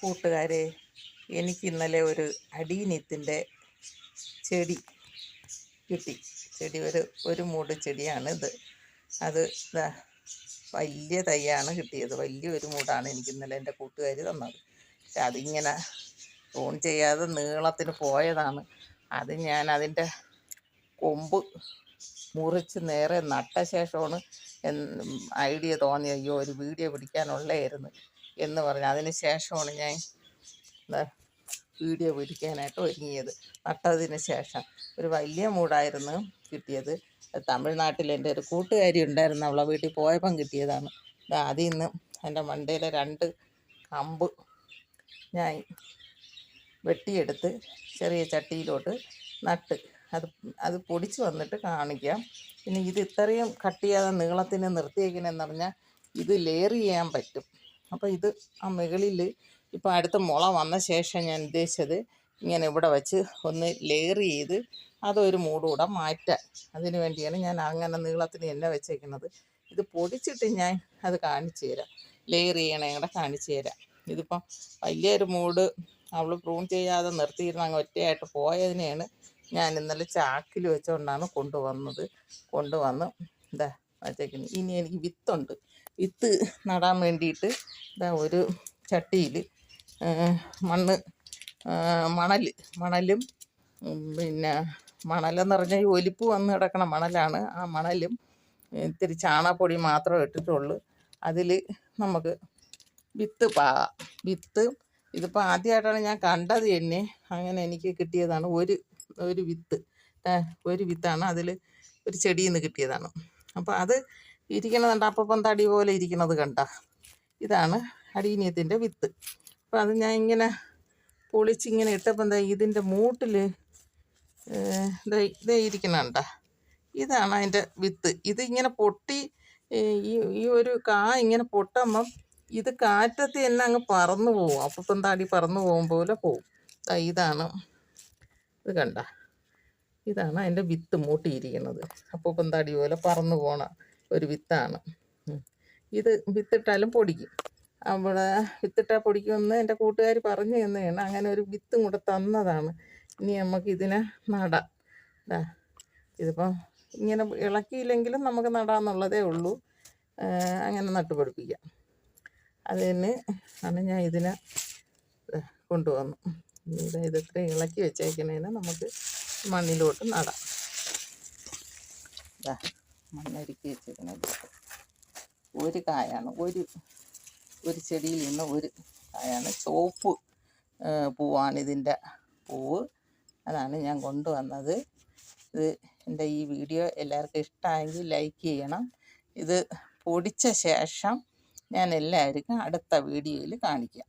കൂട്ടുകാരെ എനിക്ക് ഇന്നലെ ഒരു അടീനിത്തിന്റെ ചെടി കിട്ടി. ചെടി ഒരു ഒരു മൂട് ചെടിയാണ് ഇത് അത് വലിയ തൈയാണ് കിട്ടിയത്. വലിയ ഒരു മൂടാണ് എനിക്ക് ഇന്നലെ എന്റെ കൂട്ടുകാർ തന്നത്. പക്ഷെ അതിങ്ങനെ ഓൺ ചെയ്യാതെ നീളത്തിന് പോയതാണ്. അത് ഞാൻ അതിന്റെ കൊമ്പ് മുറിച്ച് നേരെ നട്ട ശേഷമാണ് ഐഡിയ തോന്നി അയ്യോ ഒരു വീഡിയോ പിടിക്കാനുള്ളതായിരുന്നു. എന്ന് പറഞ്ഞ്. അതിന് ശേഷമാണ് ഞാൻ വീഡിയോ പിടിക്കാനായിട്ട് ഒരുങ്ങിയത്. നട്ടതിന് ശേഷം ഒരു വലിയ മൂടായിരുന്നു കിട്ടിയത്. തമിഴ്നാട്ടിൽ എന്റെ ഒരു കൂട്ടുകാരി ഉണ്ടായിരുന്നു. അവളെ വീട്ടിൽ പോയപ്പം കിട്ടിയതാണ്. അതിൽ നിന്ന് എന്റെ മണ്ടയിലെ രണ്ട് കമ്പ് ഞാൻ വെട്ടിയെടുത്ത് ചെറിയ ചട്ടിയിലോട്ട് നട്ട്. അത് അത് പൊടിച്ച് വന്നിട്ട് കാണിക്കാം. പിന്നെ ഇത് ഇത്രയും കട്ട് ചെയ്യാതെ നീളത്തിന് നിർത്തിയേക്കണമെന്ന് പറഞ്ഞാൽ ഇത് ലെയർ ചെയ്യാൻ പറ്റും. അപ്പോൾ ഇത് ആ മുകളിൽ ഇപ്പോൾ അടുത്ത മുള വന്ന ശേഷം ഞാൻ ഉദ്ദേശിച്ചത് ഇങ്ങനെ ഇവിടെ വെച്ച് ഒന്ന് ലെയർ ചെയ്ത് അതൊരു മൂടുകൂടെ മാറ്റാൻ. അതിന് വേണ്ടിയാണ് ഞാൻ അങ്ങനെ നീളത്തിന് തന്നെ വെച്ചേക്കുന്നത്. ഇത് പൊടിച്ചിട്ട് ഞാൻ അത് കാണിച്ചു തരാം. ലെയർ ചെയ്യണേ കൂടെ കാണിച്ചു തരാം. ഇതിപ്പം വലിയൊരു മൂട് അവൾ പ്രൂൺ ചെയ്യാതെ നിർത്തിയിരുന്ന അങ്ങ് ഒറ്റയായിട്ട് പോയതിനെയാണ് ഞാൻ ഇന്നലെ ചാക്കിൽ വെച്ചുകൊണ്ടാണ് കൊണ്ടുവന്നത്. കൊണ്ടുവന്ന് ഇതാ വച്ചേക്കുന്നത് ഇനി എനിക്ക് വിത്തുണ്ട്. വിത്ത് നടാൻ വേണ്ടിയിട്ട് ഇതാ ഒരു ചട്ടിയിൽ മണ്ണ് മണൽ മണലും പിന്നെ മണലെന്ന് പറഞ്ഞാൽ ഈ ഒലിപ്പ് വന്ന് കിടക്കണ മണലാണ്. ആ മണലും ഇത്തിരി ചാണകപ്പൊടി മാത്രമേ ഇട്ടിട്ടുള്ളൂ. അതിൽ നമുക്ക് വിത്ത് പാകാം വിത്ത് ഇതിപ്പോൾ ആദ്യമായിട്ടാണ് ഞാൻ കണ്ടത് തന്നെ അങ്ങനെ എനിക്ക് കിട്ടിയതാണ് ഒരു ഒരു വിത്ത്. ഒരു വിത്താണ്. അതിൽ ഒരു ചെടിയിൽ നിന്ന് കിട്ടിയതാണ്. അപ്പോൾ അത് ഇരിക്കണതുണ്ട് അപ്പം തടി പോലെ ഇരിക്കുന്നത് കണ്ട? ഇതാണ് അടീനിയത്തിന്റെ വിത്ത്. അപ്പോൾ അത് ഞാൻ ഇങ്ങനെ പൊളിച്ചിങ്ങനെ ഇട്ടപ്പം എന്താ ഇതിന്റെ മൂട്ടിൽ ഇതേ ഇരിക്കണണ്ട ഇതാണ് അതിന്റെ വിത്ത്. ഇത് ഇങ്ങനെ പൊട്ടി ഈ ഈ ഒരു കാ ഇങ്ങനെ പൊട്ടുമ്പം ഇത് കാറ്റത്ത് തന്നെ അങ്ങ് പറന്നു പോവും. അപ്പം താടി പറന്നു പോകും പോലെ പോവും. ഇതാണ്. ഇത് കണ്ട? ഇതാണ് അതിന്റെ വിത്ത് മൂട്ടിയിരിക്കുന്നത്. അപ്പോൾ കൊന്താടി പോലെ പറന്നു പോണ ഒരു വിത്താണ്. ഇത് വിത്തിട്ടാലും പൊടിക്കും. അവിടെ വിത്തിട്ടാൽ പൊടിക്കുമെന്ന് എന്റെ കൂട്ടുകാർ പറഞ്ഞു തന്നെയാണ്. അങ്ങനെ ഒരു വിത്തും കൂടെ തന്നതാണ്. ഇനി നമുക്ക് ഇതിനെ നടാം. ഇതിപ്പം ഇങ്ങനെ ഇളക്കിയില്ലെങ്കിലും നമുക്ക് നടാമെന്നുള്ളതേ ഉള്ളൂ. അങ്ങനെ നട്ടുപിടിപ്പിക്കാം അത് തന്നെ ആണ് ഞാൻ ഇതിനെ കൊണ്ടുവന്നു. ഇതൊക്കെ ഇളക്കി വെച്ചേക്കുന്നതിന് നമുക്ക് മണ്ണിലോട്ട് നടാം. മണ്ണൊരുക്കി വെച്ചേക്കണത് ഒരു കായാണ് ഒരു ഒരു ചെടിയിൽ നിന്ന് ഒരു കായാണ്. ചുവപ്പ് പൂവാണ് ഇതിന്റെ പൂവ്. അതാണ് ഞാൻ കൊണ്ടുവന്നത്. ഇത് എന്റെ ഈ വീഡിയോ എല്ലാവർക്കും ഇഷ്ടമായെങ്കിൽ ലൈക്ക് ചെയ്യണം. ഇത് പൊടിച്ച ശേഷം ഞാൻ എല്ലാവർക്കും അടുത്ത വീഡിയോയിൽ കാണിക്കാം.